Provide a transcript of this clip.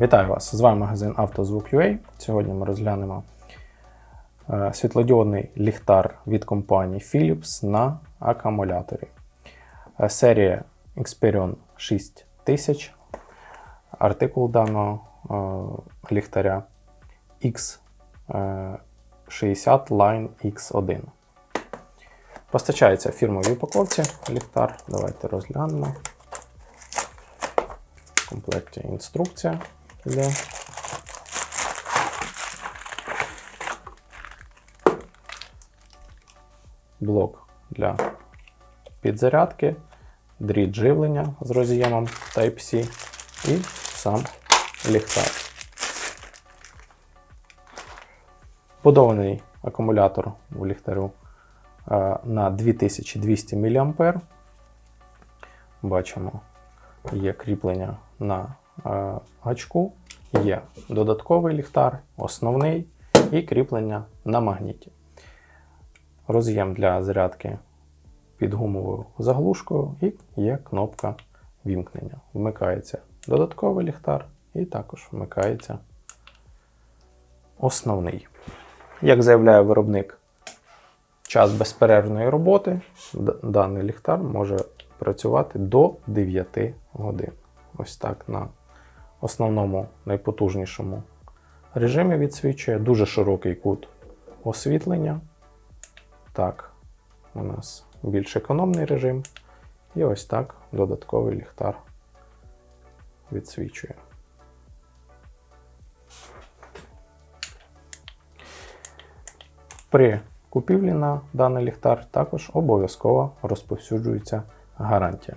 Вітаю вас! З вами магазин «Автозвук.UA». Сьогодні ми розглянемо е, світлодіодний ліхтар від компанії Philips на акумуляторі. Е, Серія Xperion 6000. Артикул даного е, ліхтаря X60 Line X1. Постачається фірмовій упаковці ліхтар. Давайте розглянемо. В комплекті інструкція йде. Блок для підзарядки, дріт живлення з роз'ємом Type-C і сам ліхтар. Будований акумулятор у ліхтарю е, на 2200 мА. Бачимо, є кріплення на гачку, є додатковий ліхтар, основний і кріплення на магніті. Роз'єм для зарядки під гумовою заглушкою і є кнопка вімкнення. Вмикається додатковий ліхтар і також вмикається основний. Як заявляє виробник, час безперервної роботи даний ліхтар може працювати до 9 годин. Ось так на основному найпотужнішому режимі відсвічує дуже широкий кут освітлення. Так, у нас більш економний режим. І ось так додатковий ліхтар відсвічує. При купівлі на даний ліхтар також обов'язково розповсюджується гарантія.